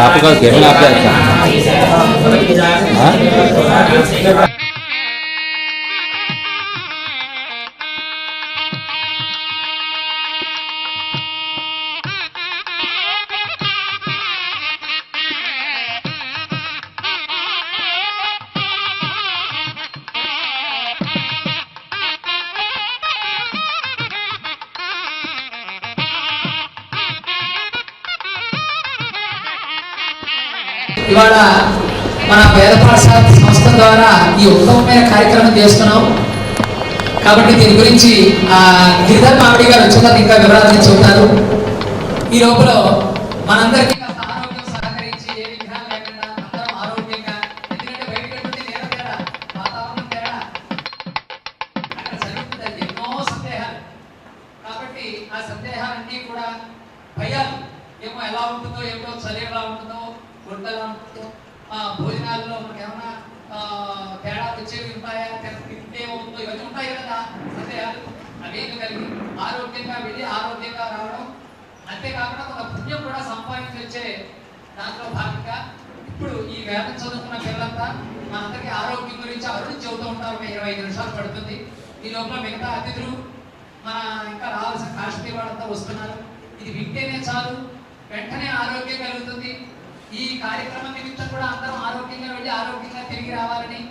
आपका गहना क्या था अच्छा। हाँ? ఇవాళ మన పేద పాఠశాల సంస్థ ద్వారా ఈ ఉత్తమమైన కార్యక్రమం చేస్తున్నాం. కాబట్టి దీని గురించి ఆ, గిరిధర్ మామిడి గారు వచ్చిన ఇంకా వివరాలు చెబుతారు ఈ లోపల మనందరికీ ఆ సందేహాలన్నీ కూడా భయాలు ఏమో ఎలా ఉంటుందో ఏమిటో చలి ఎలా ఉంటుందో వంట భోజనాల్లో మనకి ఏమైనా తేడా వచ్చేవి ఉంటాయా? తింటే ఉందో ఇవన్నీ ఉంటాయి కదా. సందేహాలు అవేమి కలిగి ఆరోగ్యంగా వెళ్ళి ఆరోగ్యంగా రావడం. అంతేకాకుండా కొంత పుణ్యం కూడా సంపాదించి వచ్చే దాంట్లో భాగంగా ఇప్పుడు ఈ వేదం చదువుకున్న పిల్లలంతా మనందరికీ ఆరోగ్యం గురించి అభివృద్ధి చెబుతూ ఉంటారు. ఒక ఇరవై ఐదు నిమిషాలు పడుతుంది. ఈ లోపల మిగతా అతిథులు మన ఇంకా రావాల్సిన కాశ్మీర్ వాళ్ళంతా వస్తున్నారు. ఇది వింటేనే చాలు. వెంటనే ఆరోగ్యం కలుగుతుంది. ఈ కార్యక్రమం నిమిత్తం కూడా అందరం ఆరోగ్యంగా వెళ్ళి ఆరోగ్యంగా తిరిగి రావాలని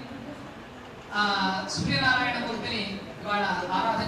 ఆ సూర్యనారాయణ మూర్తిని వాళ్ళ ఆరాధన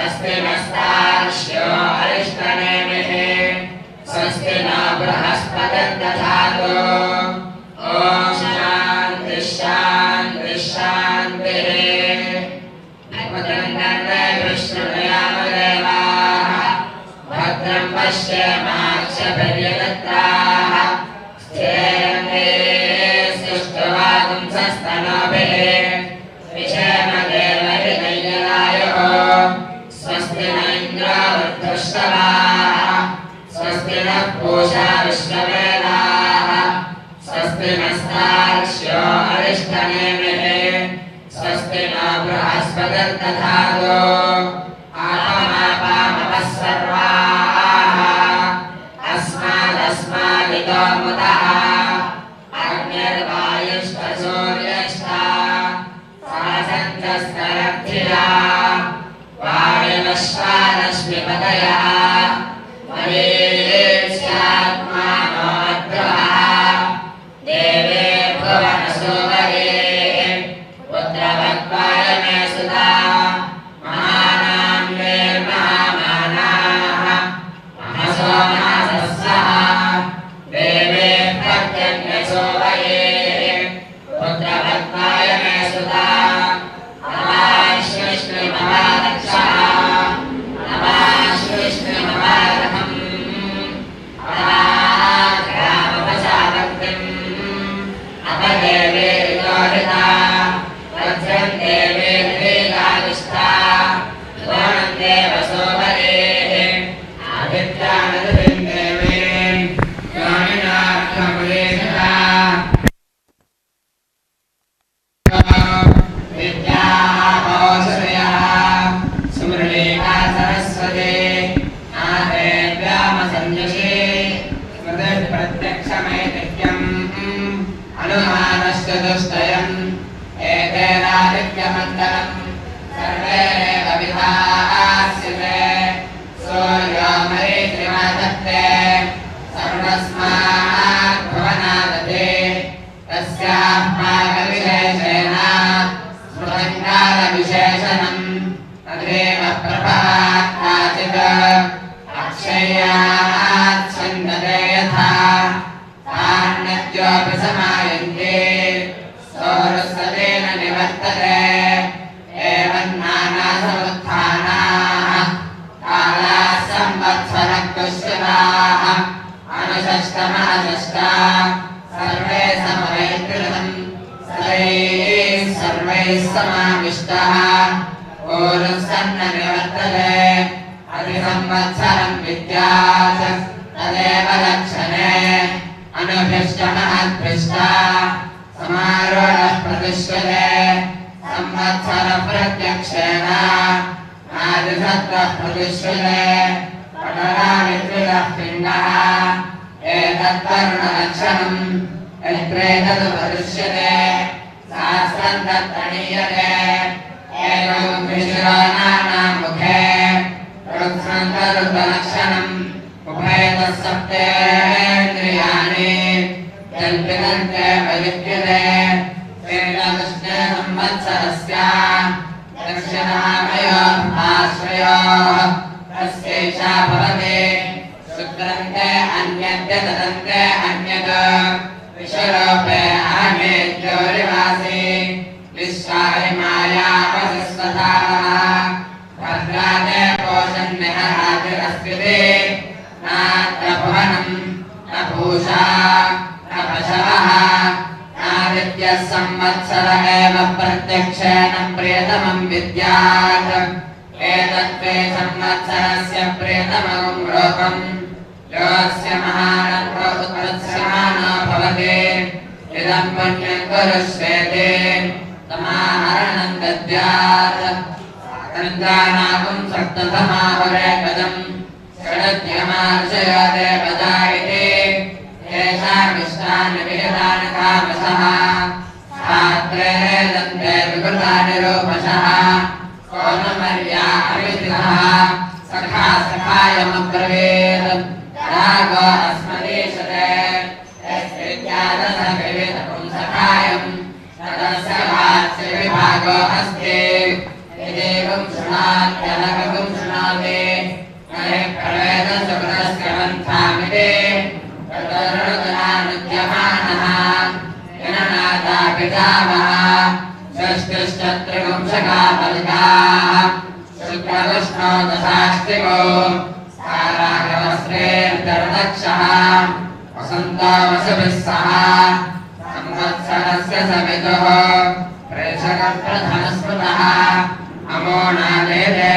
स्वस्ति नस्तार्क्ष्यो अरिष्टनेमिः स्वस्ति न बृहस्पतिर्दधातु ॐ शान्ति शान्ति शान्तिः। भद्रं विष्णुयामदेवाः भद्रं स्थिरेन्द्रे स्वस्ति न बृहस्पतिर्दधातु या ప్రతి సంవత్సరం విద్యాస్ తదేవ లక్షణే అనుభిష్టమహద్భిష్ట సమారోహ ప్రతిష్ఠతే సంవత్సర ప్రత్యక్షేణ నాదిసత్వ ప్రతిష్ఠతే పటరామిత్రులః పిండః ఏతత్తరుణలక్షణం ఎత్రేతదు భవిష్యతే శాస్త్రం తత్తణీయతే ఏవం విశ్రాన रुक्सन्तरुतलक्षणम् उभयतः सप्तेन्द्रियाणि कल्पितन्ते वलिप्यते तेन कृष्णसंवत्सरस्य दक्षिणामयोः आश्रयोः तस्यैषा भवति शुक्रन्ते अन्यद्य तदन्ते विद्यात् एतत्ते संवत्सरस्य प्रियतमं लोकम् योऽस्य महानत्रोत्तत्स्यमानो भवति इदं पुण्यं कुरुष्वेते तमाहरणं दद्यात् तन्त्राणाकुं सप्ततमावरे पदम् षडद्यमार्षय देवता सखायमब्रवीत् रागो अस्मदीशते यस्विद्यादसविविधपुं सखायम् तदस्य भास्य विभागो अस्ति यदेवं शृणात्यनकगुं शृणोति नरे प्रवेदसुकृतस्य पन्थामिति तदनुदनानुद्यमानः जननाथा पितामहः षष्टिश्चत्रिवंशका फलिताः शुक्रविष्णो वसन्तो वसुभिः सह संवत्सरस्य सवितुः प्रेषकप्रथमस्मृतः अमो नादेदेत्यन्यान्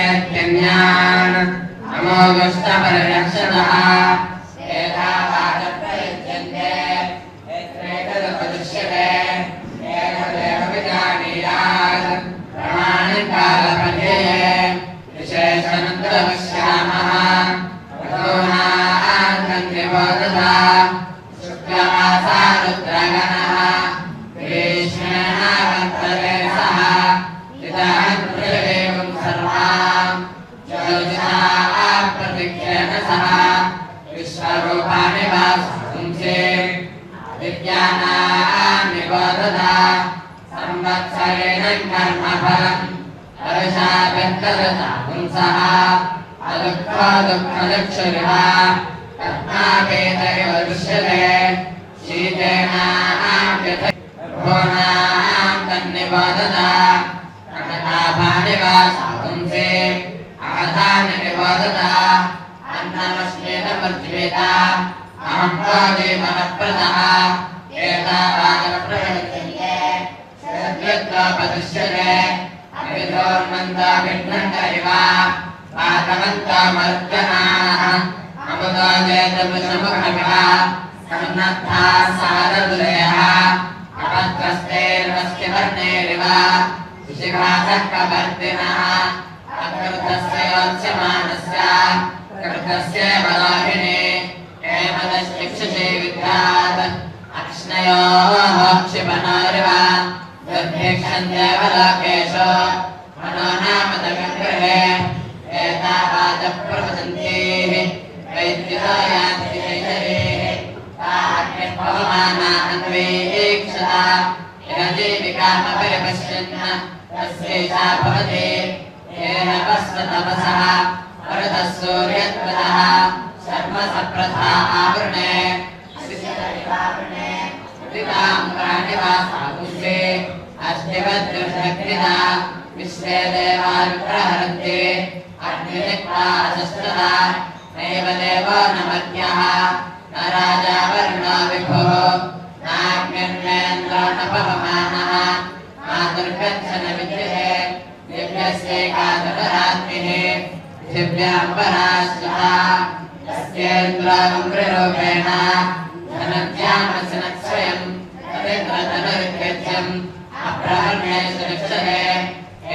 विद्यानानिबोधता संवत्सरेण कर्मफलम् वर्षाभिर्ददता पुंसः अदुःखो दुःखदक्षुरिः कर्मापेतैव दृश्यते शीतेनाभ्यथोनां तन्निबोधता कटकाभानि वा सापुंसे आधानि निबोधता अन्नमश्वेन पृथ्वीता अहं पादेवनप्रदः एतावादप्रवर्तन्ते ఏతావానప్రవర్తంతే సద్యత్వాపతిష్యతే అభిధోర్మందాభిఘ్నండైవ పాదవంతమర్జనాః అమృతాదేతమిషముఖమివ సన్నద్ధా సారదురేః అపత్రస్తేర్వస్తి వర్ణేరివ శిఖాసః కవర్దినః అకృతస్యోచ్యమానస్య కృతస్య क्षिपणारिवा दध्यक्षन्देवलोकेषु मनो नामदगङ्ग्रहे एतावादप्रवचन्तीः वैद्युतायान्तिशैशरीः ताहन्वेक्षता यजीविकामपरिपश्यन् तस्यैषा भवति। येन वस्ततपसः वरदः सूर्यत्वदः। सर्वसप्रथा आवृणे सामुष्ये अष्टवद्दृष्टग्निना विश्वे देवारुग्रहरन्ति अग्निरिक्ता शस्त्रता नैव देवो न मन्यः। न राजा वर्णो विभो। नाग्निर्मेन्द्रो न पवमानः मा दुर्गच्छन विद्यते दिव्यस्यैकादरात्मिः दिव्याम्बराश्रः। यस्येन्द्रमृरूपेण धनद्यामसनस्य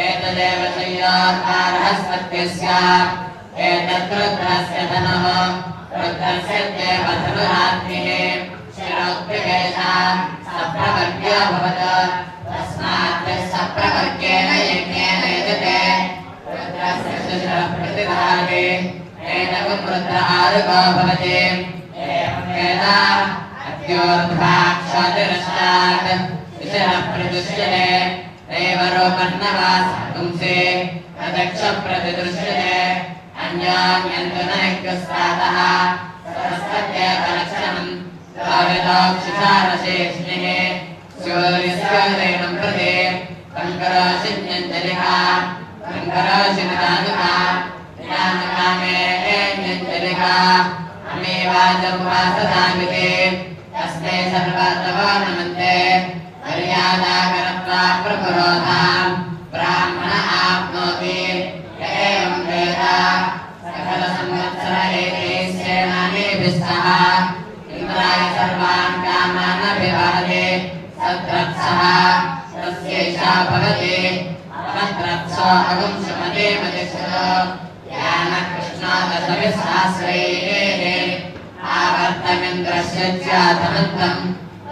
एतदेव शरीरात्मानस्पत्यस्य एतद्रुद्रस्य धनः रुद्रस्य देव धनुरात्मिः शिरोक्तिकेषाम् सप्रवर्ग्यभवत् तस्मात् सप्रवर्गेण यज्ञेन यजते रुद्रस्य शिशिरप्रतिभागे एतवं रुद्र आरुगो भवति एवमेव अत्योर्ध्वाक्षतिरष्टात् अद्योर्ध्वाक्षातिरश्चात् शिशिरः प्रदुष्यते नैव रोपन्नवासंसे तदक्ष प्रतिदृश्यते अन्यान्यन्तु न यज्ञस्तातः सरस्वत्येकलक्षणम् द्वाविदोक्षिषारशेष्णिः सूर्यस्योदयनं प्रति कङ्कराशिन्यञ्जलिः कङ्कराशिनिदानुका ज्ञानकामे न्यञ्जलिः अमेवाजमुपासदामिते तस्मै सर्वतवो नमन्ते मर्यादाकरत्वा प्रपुरोधाम् ब्राह्मण आप्नोति य एवं वेद सकलसंवत्सर एतैश्चेनानेभिः सह इन्द्राय सर्वान् कामान् अभिवादे सद्रत्सः तस्यैषा भवति अपद्रत्सो अगुंसमते मतिष्ठो ज्ञानकृष्णो दशविसहस्रैः आवर्तमिन्द्रस्य जातमन्तम् उपस्मृतन्प्रमणामतत्रामिते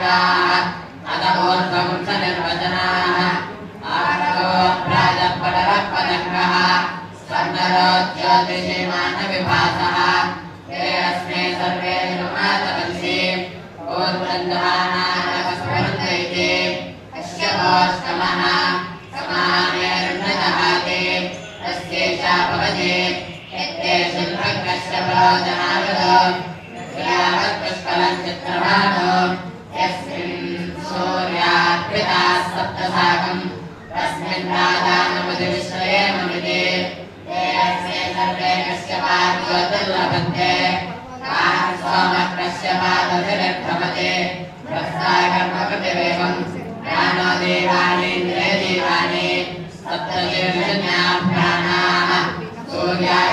शीघ्राः अतमोर्ध्वपुंसनिर्वचनाः आर्गोऽप्राजपडरपदङ्गः स्वर्णरोज्योतिषीमानविभासः ते अस्मे सर्वे निर्मातपंसि ओर्वन्दहानानवस्मरन्त इति अस्य ओष्टमः समानेर्नजहाति तस्यैषा भवति यत्ते शुल्भकस्य प्रयोजनागतो यावत् पुष्कलञ्चित्रमाणो इन्द्रादानपदिविश्वये मृगे ते अस्ये सर्वे कस्य पादोदुर्लभन्ते काः सोमः कस्य पादभिरभवते प्रस्ताकर्मकृतिरेवं प्राणो देवानीन्द्रे देवानि सप्तदेवजन्याभ्याणाः सूर्याय